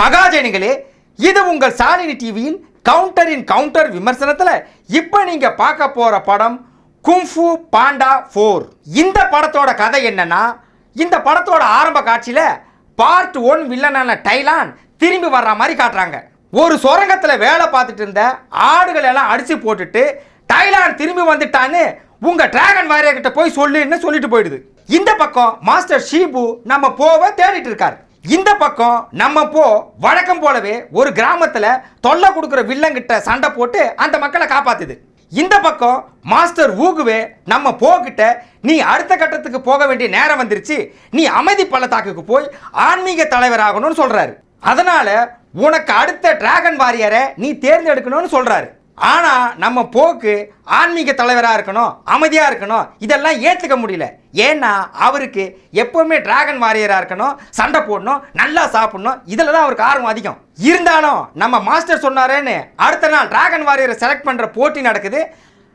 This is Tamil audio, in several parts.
மகாஜனிகளே இது உங்கள் சாலினி டிவியில் கவுண்டரின் கவுண்டர் விமர்சனத்தில் இப்போ நீங்கள் பார்க்க போகிற படம் குங்ஃபு பாண்டா ஃபோர். இந்த படத்தோட கதை என்னன்னா இந்த படத்தோட ஆரம்ப காட்சியில் பார்ட் ஒன் வில்லனான டைலான் திரும்பி வர்ற மாதிரி காட்டுறாங்க. ஒரு சுரங்கத்தில் வேலை பார்த்துட்டு இருந்த ஆடுகள் எல்லாம் அடித்து போட்டுட்டு டைலான் திரும்பி வந்துட்டான்னு உங்கள் டிராகன் வாரியர்கிட்ட போய் சொல்லுன்னு சொல்லிட்டு போயிடுது. இந்த பக்கம் மாஸ்டர் ஷீபு நம்ம போவை தேடிட்டு இருக்காரு. இந்த பக்கம் நம்ம போ வழக்கம் போலவே ஒரு கிராமத்தில் தொல்லை கொடுக்குற வில்லங்கிட்ட சண்டை போட்டு அந்த மக்களை காப்பாத்துது. இந்த பக்கம் மாஸ்டர் ஊகுவே நம்ம போகிட்ட நீ அடுத்த கட்டத்துக்கு போக வேண்டிய நேரம் வந்துருச்சு நீ அமைதி பள்ளத்தாக்குக்கு போய் ஆன்மீக தலைவராகணும்னு சொல்றாரு. அதனால உனக்கு அடுத்த டிராகன் வாரியரை நீ தேர்ந்தெடுக்கணும்னு சொல்றாரு. ஆனால் நம்ம போக்கு ஆன்மீக தலைவராக இருக்கணும் அமைதியாக இருக்கணும் இதெல்லாம் ஏற்றுக்க முடியல. ஏன்னா அவருக்கு எப்போவுமே டிராகன் வாரியராக இருக்கணும் சண்டை போடணும் நல்லா சாப்பிடணும் இதில் தான் அவருக்கு ஆர்வம் அதிகம். இருந்தாலும் நம்ம மாஸ்டர் சொன்னாரேன்னு அடுத்த நாள் டிராகன் வாரியரை செலக்ட் பண்ணுற போட்டி நடக்குது.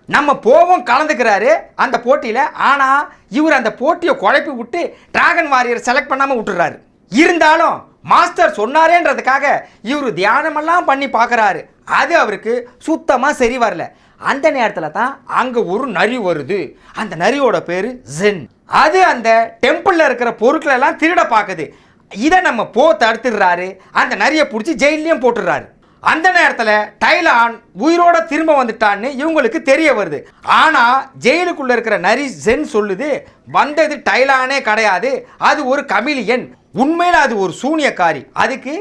நம்ம போவோம் கலந்துக்கிறாரு அந்த போட்டியில். ஆனால் இவர் அந்த போட்டியை குழப்பி விட்டு டிராகன் வாரியர் செலக்ட் பண்ணாமல் விட்டுறாரு. இருந்தாலும் மாஸ்டர் சொன்னாரேன்றதுக்காக இவர் தியானமெல்லாம் பண்ணி பார்க்குறாரு. அது அவருக்கு சுத்தமாக சரி வரல. அந்த நேரத்தில் தான் அங்கே ஒரு நரி வருது. அந்த நரியோட பேர் ஜென். அது அந்த டெம்பிளில் இருக்கிற பொருட்களை எல்லாம் திருட பார்க்குது. இதை நம்ம போ தடுத்துடுறாரு. அந்த நரியை பிடிச்சி ஜெயிலையும் போட்டுடுறாரு. அந்த நேரத்தில் டைலான் உயிரோட திரும்ப வந்துட்டான்னு இவங்களுக்கு தெரிய வருது. ஆனால் ஜெயிலுக்குள்ளே இருக்கிற நரி ஜென் சொல்லுது வந்தது டைலானே கிடையாது. அது ஒரு கமிலியன் உண்மையில் அது ஒரு சூனியக்காரி. அதுக்கு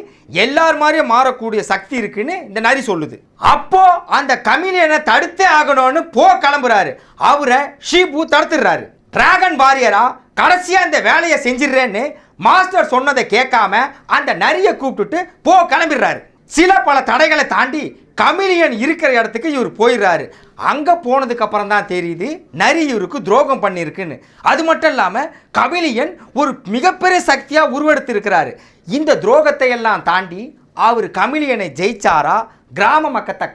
எல்லார் மாதிரியும் மாறக்கூடிய சக்தி இருக்குன்னு இந்த நரி சொல்லுது. அப்போ அந்த கமிலியனை தடுத்தே ஆகணும்னு போ கிளம்புறாரு. அவரை ஷீபு தடுத்துடுறாரு. டிராகன் வாரியரா கடைசியாக இந்த வேலையை செஞ்சிடுறேன்னு மாஸ்டர் சொன்னதை கேட்காம அந்த நரியை கூப்பிட்டுட்டு போ கிளம்பிடுறாரு. சில பல தடைகளை தாண்டி கமிலியன் இருக்கிற இடத்துக்கு இவர் போயிடுறாரு. அங்கே போனதுக்கு அப்புறம் தான் தெரியுது நரி இவருக்கு துரோகம் பண்ணியிருக்குன்னு. அது மட்டும் இல்லாமல் கமிலியன் ஒரு மிகப்பெரிய சக்தியாக உருவெடுத்திருக்கிறாரு. இந்த துரோகத்தை எல்லாம் தாண்டி அவர் கமிலியனை ஜெயிச்சாரா? கிராம மக்கத்தை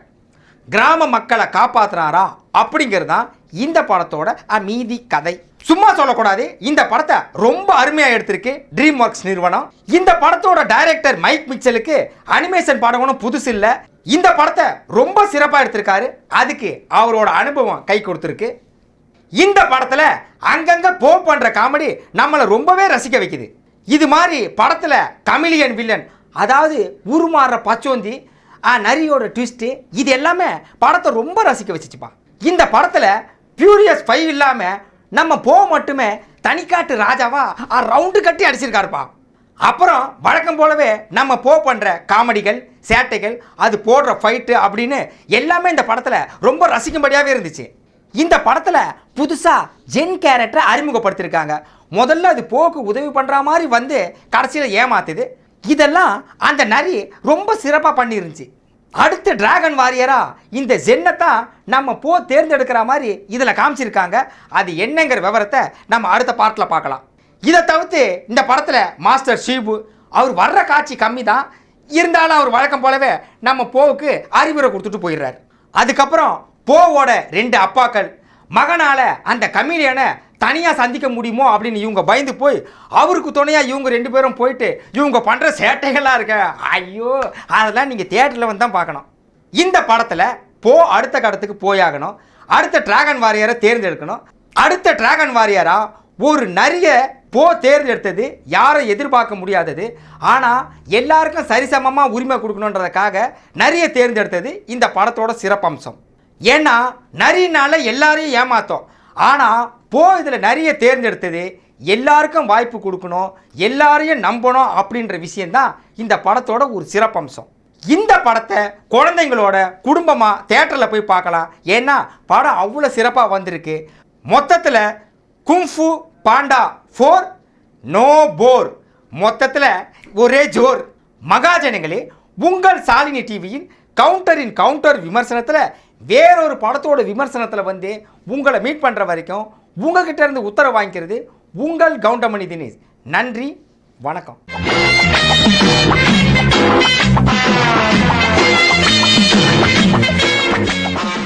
கிராம மக்களை காப்பாற்றுனாரா அப்படிங்கிறது தான் இந்த படத்தோட அமீதி கதை. சும்மா சொல்லக்கூடாது. இந்த படத்தை ரொம்ப அருமையாக எடுத்திருக்கு ட்ரீம் ஒர்க்ஸ் நிறுவனம். இந்த படத்தோட டைரக்டர் மைக் மிச்சலுக்கு அனிமேஷன் படம் ஒன்றும் புதுசு இல்லை. இந்த படத்தை ரொம்ப சிறப்பாக எடுத்திருக்காரு. அதுக்கு அவரோட அனுபவம் கை கொடுத்துருக்கு. இந்த படத்தில் அங்கங்கே போ பண்ணுற காமெடி நம்மளை ரொம்பவே ரசிக்க வைக்குது. இது மாதிரி படத்தில் கமிலியன் வில்லன் அதாவது உருமாறுற பச்சோந்தி நரியோட ட்விஸ்ட்டு இது எல்லாமே படத்தை ரொம்ப ரசிக்க வச்சுச்சுப்பா. இந்த படத்தில் பியூரியஸ் ஃபைவ் இல்லாமல் நம்ம போ மட்டுமே தனிக்காட்டு ராஜாவா ரவுண்டு கட்டி அடிச்சிருக்காருப்பா. அப்புறம் வழக்கம் போலவே நம்ம போ பண்ணுற காமெடிகள் சேட்டைகள் அது போடுற ஃபைட்டு அப்படின்னு எல்லாமே இந்த படத்தில் ரொம்ப ரசிக்கும்படியாகவே இருந்துச்சு. இந்த படத்தில் புதுசாக ஜென் கேரக்டரை அறிமுகப்படுத்தியிருக்காங்க முதல்ல அது போக்கு உதவி பண்ணுற மாதிரி வந்து கடைசியில் ஏமாத்துது. இதெல்லாம் அந்த நரி ரொம்ப சிறப்பாக பண்ணியிருந்துச்சு அடுத்த டிராகன் வாரியரா இந்த ஜென்னை தான் நம்ம போ தேர்ந்தெடுக்கிற மாதிரி இதில் காமிச்சிருக்காங்க. அது என்னங்கிற விவரத்தை நம்ம அடுத்த பார்ட்டில் பார்க்கலாம். இதை தவிர்த்து இந்த படத்தில் மாஸ்டர் ஷீபு அவர் வர்ற காட்சி கம்மி தான் இருந்தாலும் அவர் வழக்கம் போலவே நம்ம போவுக்கு அறிவுரை கொடுத்துட்டு போயிடுறாரு. அதுக்கப்புறம் போவோட ரெண்டு அப்பாக்கள் மகனால அந்த கமிலியனை தனியாக சந்திக்க முடியுமோ அப்படின்னு இவங்க பயந்து போய் அவருக்கு துணையாக இவங்க ரெண்டு பேரும் போயிட்டு இவங்க பண்ணுற சேட்டைகளாக இருக்க. ஐயோ அதெல்லாம் நீங்கள் தேட்டரில் வந்து தான் பார்க்கணும். இந்த படத்தில் போ அடுத்த கடத்துக்கு போயாகணும். அடுத்த டிராகன் வாரியரை தேர்ந்தெடுக்கணும். அடுத்த டிராகன் வாரியராக ஒரு நிறைய போ தேர்ந்தெடுத்தது யாரை எதிர்பார்க்க முடியாதது. ஆனால் எல்லாருக்கும் சரிசமமாக உரிமை கொடுக்கணுன்றதுக்காக நிறைய தேர்ந்தெடுத்தது இந்த படத்தோட சிறப்பம்சம். ஏன்னா நரினால எல்லாரையும் ஏமாத்தோம். ஆனால் போ இதில் நிறைய தேர்ந்தெடுத்தது எல்லாருக்கும் வாய்ப்பு கொடுக்கணும் எல்லாரையும் நம்பணும் அப்படின்ற விஷயந்தான் இந்த படத்தோட ஒரு சிறப்பம்சம். இந்த படத்தை குழந்தைங்களோட குடும்பமாக தேட்டரில் போய் பார்க்கலாம். ஏன்னா படம் அவ்வளோ சிறப்பாக வந்திருக்கு. மொத்தத்தில் kung fu Panda four no bore மொத்தத்தில் ஒரே ஜோர். மகாஜனங்களே உங்கள் சாலினி டிவியின் கவுண்டரின் கவுண்டர் விமர்சனத்தில் வேறொரு படத்தோட விமர்சனத்தில் வந்து உங்களை மீட் பண்ணுற வரைக்கும் உங்ககிட்ட இருந்து உத்தரவு வாங்கிக்கிறது உங்கள் கவுண்டமணி தினேஷ். நன்றி வணக்கம்.